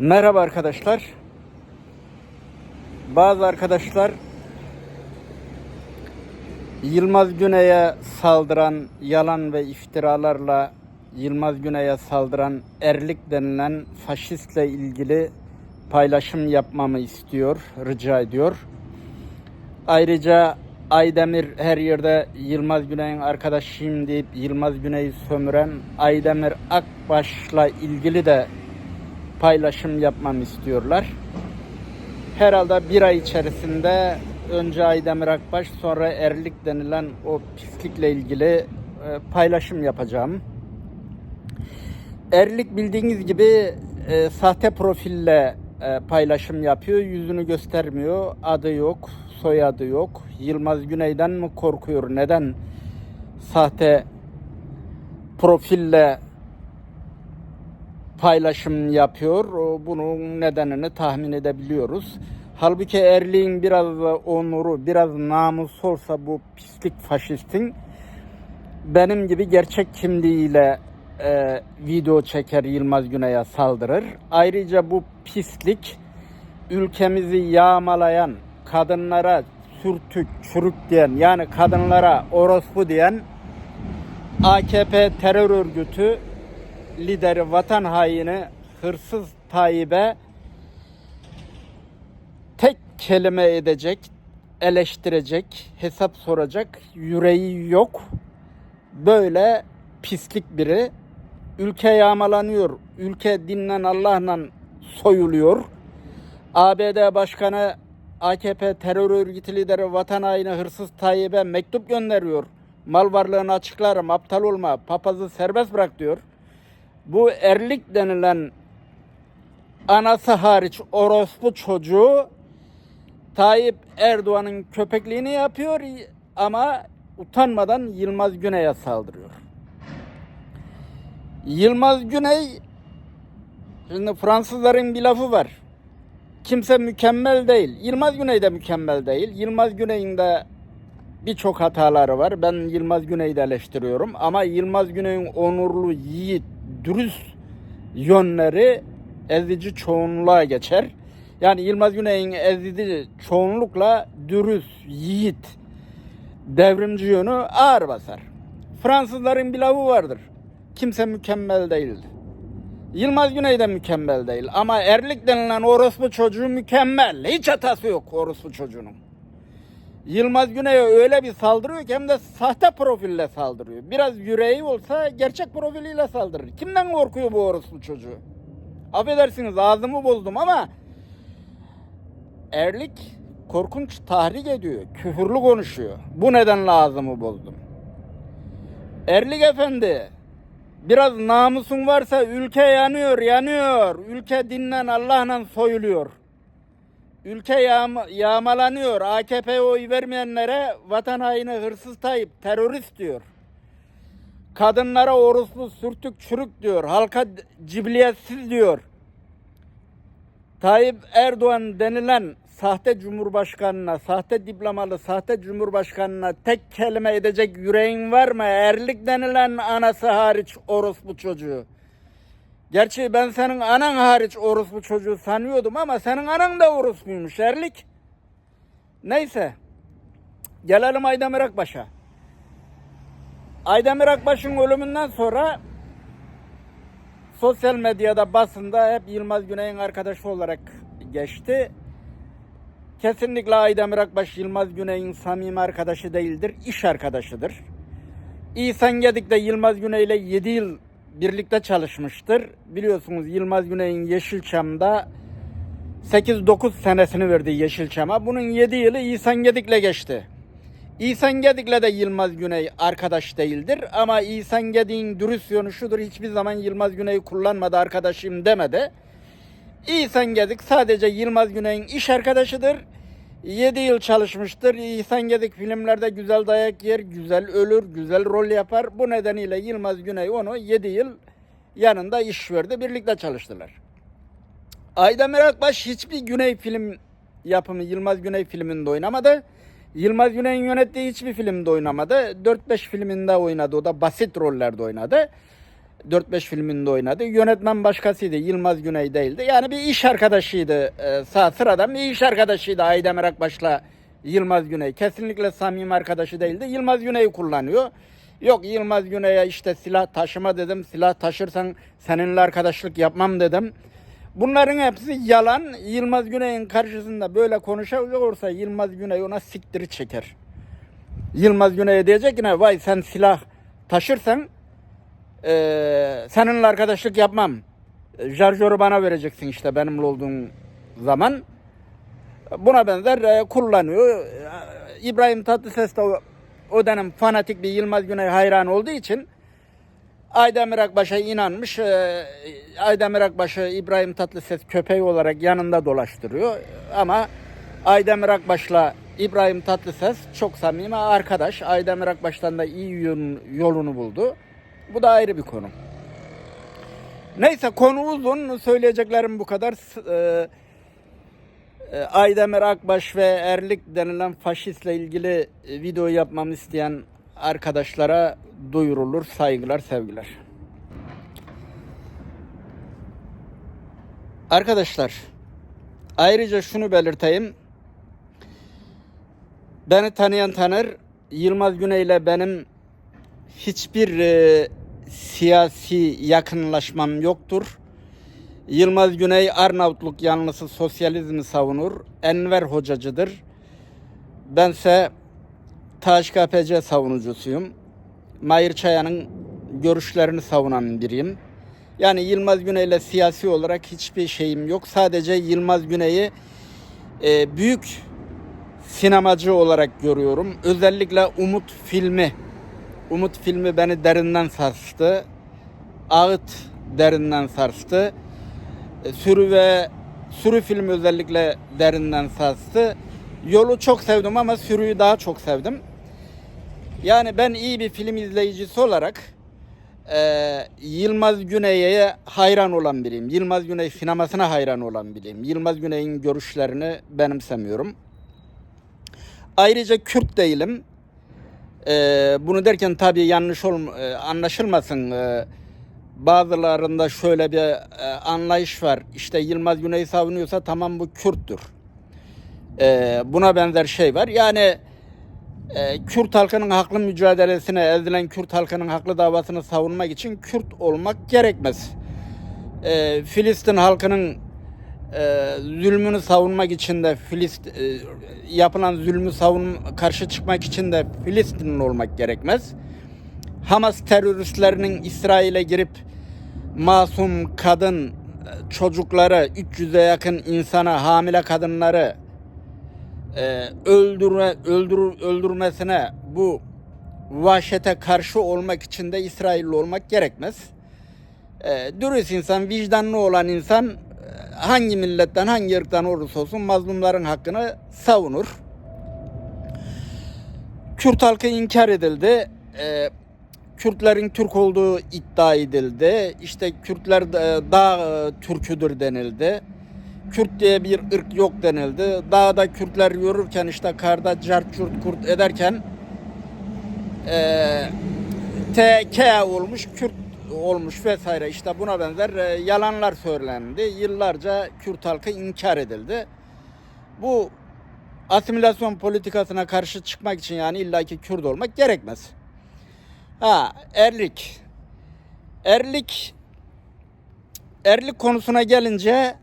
Merhaba arkadaşlar. Bazı arkadaşlar Yılmaz Güney'e saldıran yalan ve iftiralarla Yılmaz Güney'e saldıran Erlik denilen faşistle ilgili paylaşım yapmamı istiyor, rica ediyor. Ayrıca Aydemir her yerde Yılmaz Güney'in arkadaşıyım deyip Yılmaz Güney'i sömüren Aydemir Akbaş'la ilgili de paylaşım yapmamı istiyorlar. Herhalde bir ay içerisinde önce Aydemir Akbaş sonra Erlik denilen o pislikle ilgili e, paylaşım yapacağım. Erlik bildiğiniz gibi e, sahte profille e, paylaşım yapıyor. Yüzünü göstermiyor. Adı yok, soyadı yok. Yılmaz Güney'den mi korkuyor? Neden sahte profille paylaşım yapıyor. Bunun nedenini tahmin edebiliyoruz. Halbuki Erlik'in biraz onuru, biraz namus olsa bu pislik faşistin benim gibi gerçek kimliğiyle e, video çeker Yılmaz Güney'e saldırır. Ayrıca bu pislik ülkemizi yağmalayan, kadınlara sürtük, çürük diyen yani kadınlara orospu diyen AKP terör örgütü lideri vatan haini hırsız Tayyip'e tek kelime edecek, eleştirecek, hesap soracak yüreği yok. Böyle pislik biri. Ülke yağmalanıyor. Ülke dinlen Allah'la soyuluyor. ABD Başkanı AKP terör örgütü lideri vatan haini hırsız Tayyip'e mektup gönderiyor. Mal varlığını açıklarım, aptal olma, papazı serbest bırak diyor. Bu erlik denilen anası hariç orospu çocuğu Tayyip Erdoğan'ın köpekliğini yapıyor ama utanmadan Yılmaz Güney'e saldırıyor. Yılmaz Güney şimdi Fransızların bir lafı var. Kimse mükemmel değil. Yılmaz Güney de mükemmel değil. Yılmaz Güney'in de birçok hataları var. Ben Yılmaz Güney'i de eleştiriyorum. Ama Yılmaz Güney'in onurlu, yiğit, dürüst yönleri ezici çoğunluğa geçer. Yani Yılmaz Güney'in ezici çoğunlukla dürüst, yiğit, devrimci yönü ağır basar. Fransızların bir lafı vardır. Kimse mükemmel değildir. Yılmaz Güney de mükemmel değil ama Erlik denilen orospu çocuğu mükemmel. Hiç hatası yok orospu çocuğunun. Yılmaz Güney'e öyle bir saldırıyor ki hem de sahte profille saldırıyor. Biraz yüreği olsa gerçek profiliyle saldırır. Kimden korkuyor bu orospu çocuğu? Affedersiniz ağzımı bozdum ama Erlik korkunç tahrik ediyor. Küfürlü konuşuyor. Bu nedenle ağzımı bozdum. Erlik efendi biraz namusun varsa ülke yanıyor yanıyor. Ülke dinlen Allah'la soyuluyor. Ülke yağma, yağmalanıyor. AKP'ye oy vermeyenlere vatan haini hırsız Tayyip terörist diyor. Kadınlara orospu sürtük çürük diyor. Halka cibiliyetsiz diyor. Tayyip Erdoğan denilen sahte cumhurbaşkanına, sahte diplomalı sahte cumhurbaşkanına tek kelime edecek yüreğin var mı? Erlik denilen anası hariç orospu çocuğu. Gerçi ben senin anan hariç orospu çocuğu sanıyordum ama senin anan da orospuymuş Erlik. Neyse. Gelelim Aydemir Akbaş'a. Aydemir Akbaş'ın ölümünden sonra sosyal medyada basında hep Yılmaz Güney'in arkadaşı olarak geçti. Kesinlikle Aydemir Akbaş Yılmaz Güney'in samimi arkadaşı değildir, iş arkadaşıdır. İhsan Gedik de Yılmaz Güney ile 7 yıl birlikte çalışmıştır. Biliyorsunuz Yılmaz Güney'in Yeşilçam'da 8-9 senesini verdi Yeşilçam'a. Bunun 7 yılı İhsan Gedik'le geçti. İhsan Gedik'le de Yılmaz Güney arkadaş değildir. Ama İhsan Gedik'in dürüst yönü şudur. Hiçbir zaman Yılmaz Güney'i kullanmadı arkadaşım demedi. İhsan Gedik sadece Yılmaz Güney'in iş arkadaşıdır. 7 yıl çalışmıştır. İhsan Gedik filmlerde güzel dayak yer, güzel ölür, güzel rol yapar. Bu nedeniyle Yılmaz Güney onu 7 yıl yanında iş verdi. Birlikte çalıştılar. Aydemir Akbaş hiçbir Güney film yapımı Yılmaz Güney filminde oynamadı. Yılmaz Güney'in yönettiği hiçbir filmde oynamadı. 4-5 filminde oynadı. O da basit rollerde oynadı. 4-5 filminde oynadı. Yönetmen başkasıydı. Yılmaz Güney değildi. Yani bir iş arkadaşıydı. E, sağ sıradan bir iş arkadaşıydı Aydemir Akbaş'la Yılmaz Güney. Kesinlikle samimi arkadaşı değildi. Yılmaz Güney'i kullanıyor. Yok Yılmaz Güney'e işte silah taşıma dedim. Silah taşırsan seninle arkadaşlık yapmam dedim. Bunların hepsi yalan. Yılmaz Güney'in karşısında böyle konuşacak olursa Yılmaz Güney ona siktiri çeker. Yılmaz Güney'e diyecek ne vay sen silah taşırsan eee, seninle arkadaşlık yapmam. E, Jarjörü bana vereceksin işte benimle olduğun zaman. Buna benzer e, kullanıyor. E, İbrahim Tatlıses de o, o dönem fanatik bir Yılmaz Güney hayran olduğu için Aydemir Akbaş'a inanmış. E, Aydemir Akbaş'ı İbrahim Tatlıses köpeği olarak yanında dolaştırıyor. Ama Aydemir Akbaş'la İbrahim Tatlıses çok samimi arkadaş. Aydemir Akbaş'tan da iyi yolunu buldu. Bu da ayrı bir konu. Neyse konu uzun. Söyleyeceklerim bu kadar. E, e, Aydemir Akbaş ve Erlik denilen faşistle ilgili e, video yapmamı isteyen arkadaşlara duyurulur. Saygılar, sevgiler. Arkadaşlar, ayrıca şunu belirteyim. Beni tanıyan tanır. Yılmaz Güney ile benim hiçbir siyasi yakınlaşmam yoktur. Yılmaz Güney Arnavutluk yanlısı sosyalizmi savunur. Enver hocacıdır. Bense THKPC savunucusuyum. Mahir Çayan'ın görüşlerini savunan biriyim. Yani Yılmaz Güney ile siyasi olarak hiçbir şeyim yok. Sadece Yılmaz Güney'i e, büyük sinemacı olarak görüyorum. Özellikle Umut filmi. Umut filmi beni derinden sarstı. Ağıt derinden sarstı. E, Sürü ve Sürü filmi özellikle derinden sarstı. Yolu çok sevdim ama Sürü'yü daha çok sevdim. Yani ben iyi bir film izleyicisi olarak e, Yılmaz Güney'e hayran olan biriyim. Yılmaz Güney sinemasına hayran olan biriyim. Yılmaz Güney'in görüşlerini benimsemiyorum. Ayrıca Kürt değilim. Ee, bunu derken tabii yanlış ol, e, anlaşılmasın. Ee, bazılarında şöyle bir e, anlayış var. İşte Yılmaz Güney savunuyorsa tamam bu Kürttür. Ee, buna benzer şey var. Yani e, Kürt halkının haklı mücadelesine, ezilen Kürt halkının haklı davasını savunmak için Kürt olmak gerekmez. Ee, Filistin halkının e, zulmünü savunmak için de Filist e, yapılan zulmü savun karşı çıkmak için de Filistinli olmak gerekmez. Hamas teröristlerinin İsrail'e girip masum kadın çocukları 300'e yakın insana hamile kadınları e, öldürme öldür öldürmesine bu vahşete karşı olmak için de İsrailli olmak gerekmez. E, dürüst insan, vicdanlı olan insan hangi milletten, hangi ırktan olursa olsun mazlumların hakkını savunur. Kürt halkı inkar edildi. E, Kürtlerin Türk olduğu iddia edildi. İşte Kürtler de dağ e, Türküdür denildi. Kürt diye bir ırk yok denildi. Dağda Kürtler yürürken işte karda cart çurt kurt ederken e, TK olmuş, Kürt olmuş vesaire işte buna benzer e, yalanlar söylendi. Yıllarca Kürt halkı inkar edildi. Bu asimilasyon politikasına karşı çıkmak için yani illaki Kürt olmak gerekmez. Ha, erlik. Erlik erlik konusuna gelince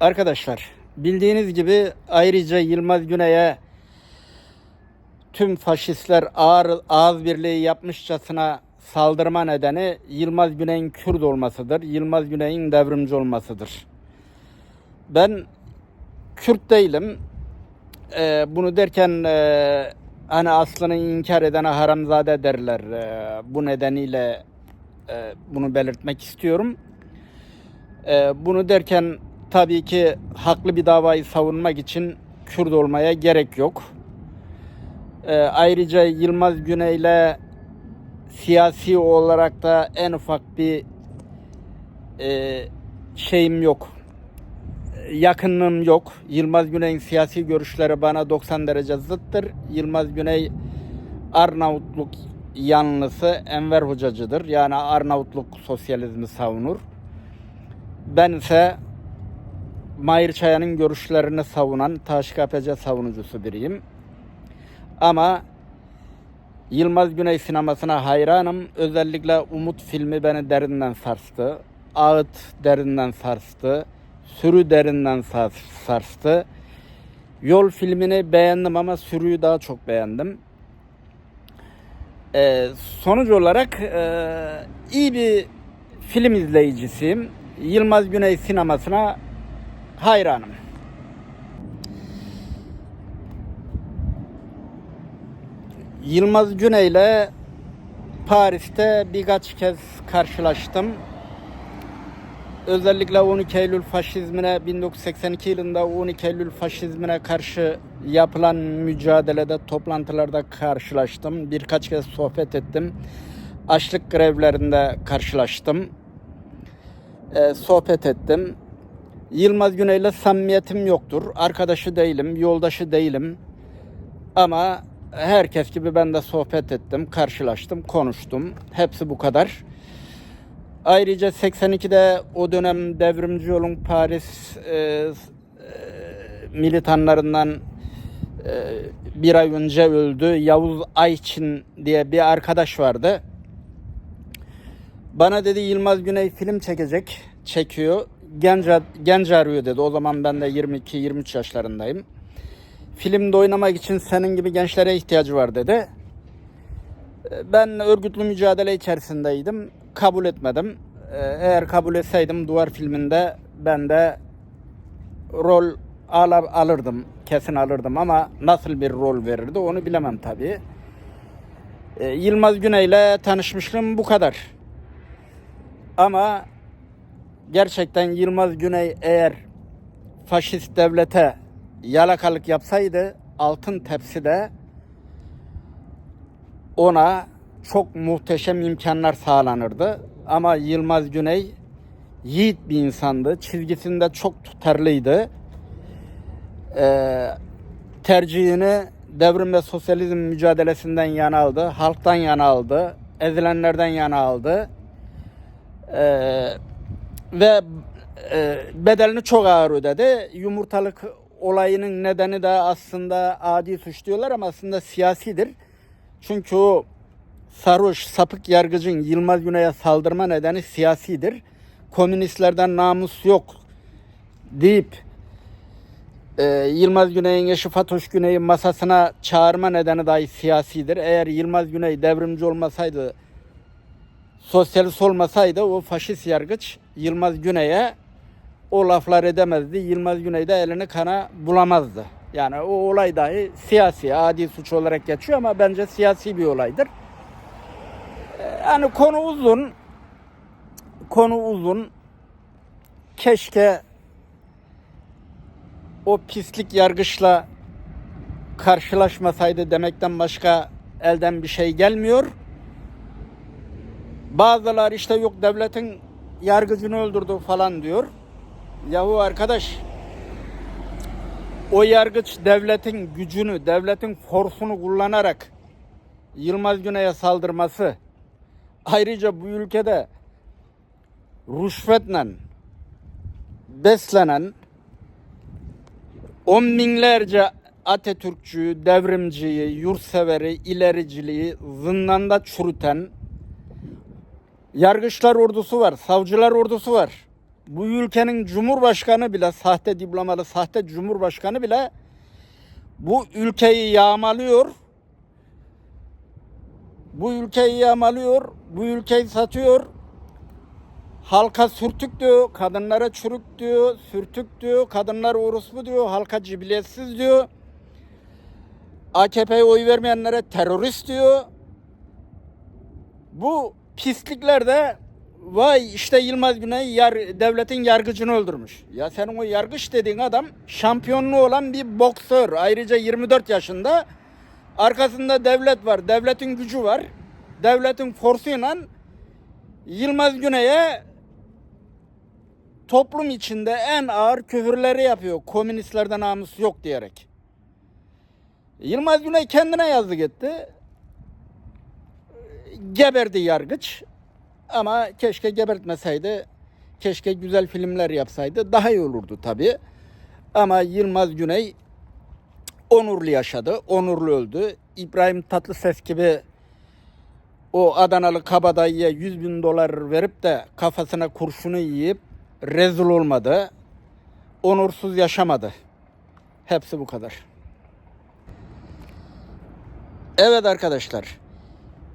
arkadaşlar bildiğiniz gibi ayrıca Yılmaz Güney'e tüm faşistler ağır ağız birliği yapmışçasına saldırma nedeni Yılmaz Güney'in Kürt olmasıdır. Yılmaz Güney'in devrimci olmasıdır. Ben Kürt değilim. Ee, bunu derken e, hani aslını inkar edene haramzade derler. Ee, bu nedeniyle e, bunu belirtmek istiyorum. Ee, bunu derken tabii ki haklı bir davayı savunmak için Kürt olmaya gerek yok. Ee, ayrıca Yılmaz Güney'le siyasi olarak da en ufak bir e, şeyim yok. Yakınlığım yok. Yılmaz Güney'in siyasi görüşleri bana 90 derece zıttır. Yılmaz Güney Arnavutluk yanlısı Enver Hocacıdır. Yani Arnavutluk sosyalizmi savunur. Ben ise Mahir Çaya'nın görüşlerini savunan TKPC savunucusu biriyim. Ama Yılmaz Güney sinemasına hayranım. Özellikle Umut filmi beni derinden sarstı. Ağıt derinden sarstı. Sürü derinden sars- sarstı. Yol filmini beğendim ama sürüyü daha çok beğendim. Ee, sonuç olarak e, iyi bir film izleyicisiyim. Yılmaz Güney sinemasına hayranım. Yılmaz Güney ile Paris'te birkaç kez karşılaştım. Özellikle 12 Eylül faşizmine 1982 yılında 12 Eylül faşizmine karşı yapılan mücadelede toplantılarda karşılaştım. Birkaç kez sohbet ettim. Açlık grevlerinde karşılaştım. Ee, sohbet ettim. Yılmaz Güney'le samimiyetim yoktur. Arkadaşı değilim, yoldaşı değilim. Ama herkes gibi ben de sohbet ettim, karşılaştım, konuştum. Hepsi bu kadar. Ayrıca 82'de o dönem devrimci yolun Paris e, e, militanlarından e, bir ay önce öldü. Yavuz Ayçin diye bir arkadaş vardı. Bana dedi Yılmaz Güney film çekecek, çekiyor. Genç, genç arıyor dedi. O zaman ben de 22-23 yaşlarındayım. Filmde oynamak için senin gibi gençlere ihtiyacı var dedi. Ben örgütlü mücadele içerisindeydim. Kabul etmedim. Ee, Eğer kabul etseydim Duvar filminde ben de rol al- alırdım. Kesin alırdım ama nasıl bir rol verirdi onu bilemem tabii. Ee, Yılmaz Güney'le tanışmışlığım bu kadar. Ama gerçekten Yılmaz Güney eğer faşist devlete yalakalık yapsaydı altın tepside ona çok muhteşem imkanlar sağlanırdı. Ama Yılmaz Güney yiğit bir insandı. Çizgisinde çok tutarlıydı. Ee, tercihini devrim ve sosyalizm mücadelesinden yana aldı. Halktan yana aldı. Ezilenlerden yana aldı. Ee, ve e, bedelini çok ağır ödedi. Yumurtalık olayının nedeni de aslında adi suç diyorlar ama aslında siyasidir. Çünkü o sarhoş sapık yargıcın Yılmaz Güney'e saldırma nedeni siyasidir. Komünistlerden namus yok deyip e, Yılmaz Güney'in eşi Fatoş Güney'i masasına çağırma nedeni dahi siyasidir. Eğer Yılmaz Güney devrimci olmasaydı, sosyalist olmasaydı o faşist yargıç Yılmaz Güney'e o laflar edemezdi. Yılmaz Güney de elini kana bulamazdı. Yani o olay dahi siyasi, adi suç olarak geçiyor ama bence siyasi bir olaydır. Ee, Yani konu uzun. Konu uzun. Keşke o pislik yargıçla karşılaşmasaydı demekten başka elden bir şey gelmiyor. Bazıları işte yok devletin yargıcını öldürdü falan diyor. Yahu arkadaş o yargıç devletin gücünü, devletin forsunu kullanarak Yılmaz Güney'e saldırması ayrıca bu ülkede rüşvetle beslenen on binlerce Atatürkçüyü, devrimciyi, yurtseveri, ilericiliği zindanda çürüten yargıçlar ordusu var, savcılar ordusu var. Bu ülkenin cumhurbaşkanı bile, sahte diplomalı, sahte cumhurbaşkanı bile bu ülkeyi yağmalıyor. Bu ülkeyi yağmalıyor, bu ülkeyi satıyor. Halka sürtük diyor, kadınlara çürük diyor, sürtük diyor, kadınlar orospu diyor, halka cibiliyetsiz diyor. AKP'ye oy vermeyenlere terörist diyor. Bu pislikler de vay işte Yılmaz Güney yar, devletin yargıcını öldürmüş. Ya senin o yargıç dediğin adam şampiyonluğu olan bir boksör. Ayrıca 24 yaşında arkasında devlet var. Devletin gücü var. Devletin forsuyla Yılmaz Güney'e toplum içinde en ağır küfürleri yapıyor. Komünistlerden namus yok diyerek. Yılmaz Güney kendine yazık etti. geberdi yargıç. Ama keşke gebertmeseydi. Keşke güzel filmler yapsaydı. Daha iyi olurdu tabii. Ama Yılmaz Güney onurlu yaşadı. Onurlu öldü. İbrahim Tatlıses gibi o Adanalı kabadayıya 100 bin dolar verip de kafasına kurşunu yiyip rezil olmadı. Onursuz yaşamadı. Hepsi bu kadar. Evet arkadaşlar.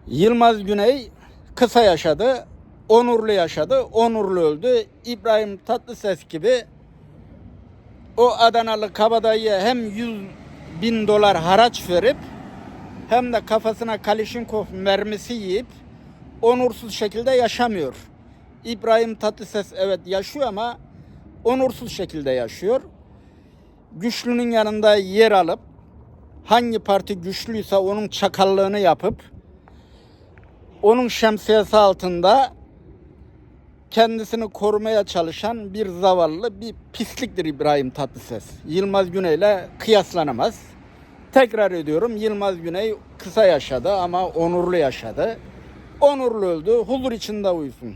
Yılmaz Güney kısa yaşadı. Onurlu yaşadı. Onurlu öldü. İbrahim Tatlıses gibi o Adanalı kabadayıya hem 100 bin dolar haraç verip hem de kafasına Kalişinkov mermisi yiyip onursuz şekilde yaşamıyor. İbrahim Tatlıses evet yaşıyor ama onursuz şekilde yaşıyor. Güçlünün yanında yer alıp hangi parti güçlüyse onun çakallığını yapıp onun şemsiyesi altında kendisini korumaya çalışan bir zavallı bir pisliktir İbrahim Tatlıses. Yılmaz Güney'le kıyaslanamaz. Tekrar ediyorum Yılmaz Güney kısa yaşadı ama onurlu yaşadı. Onurlu öldü. Huzur içinde uyusun.